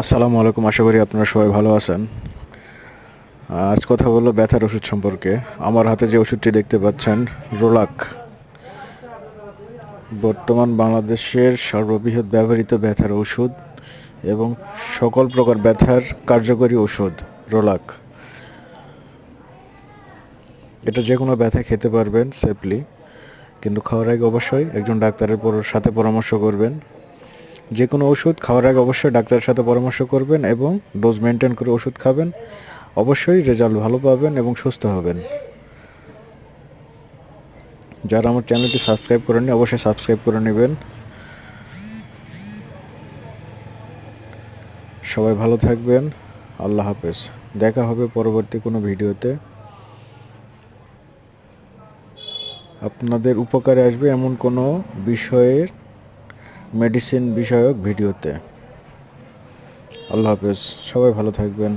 আসসালামু আলাইকুম, আশা করি আপনারা সবাই ভালো আছেন। আজ কথা বলল ব্যথার ওষুধ সম্পর্কে। আমার হাতে যে ওষুধটি দেখতে পাচ্ছেন, রোলাক। বর্তমান বাংলাদেশের সর্ববৃহৎ ব্যবহৃত ব্যথার ওষুধ এবং সকল প্রকার ব্যথার কার্যকরী ওষুধ, রোলাক। এটা যে কোনো ব্যথা খেতে পারবেন সেফলি কিন্তু খাওয়ার আগে অবশ্যই একজন ডাক্তারের সাথে পরামর্শ করবেন। যে কোনো ওষুধ খাওয়ার আগে অবশ্যই ডাক্তারের সাথে পরামর্শ করবেন এবং ডোজ মেনটেন করে ওষুধ খাবেন। অবশ্যই রেজাল্ট ভালো পাবেন এবং সুস্থ হবেন। যারা আমার চ্যানেলটি সাবস্ক্রাইব করেননি, অবশ্যই সাবস্ক্রাইব করে নেবেন। সবাই ভালো থাকবেন। আল্লাহ হাফেজ। দেখা হবে পরবর্তী কোনো ভিডিওতে। আপনাদের উপকারে আসবে এমন কোনো বিষয়ের মেডিসিন বিষয়ক ভিডিওতে। আল্লাহ হাফেজ সবাই ভালো থাকবেন।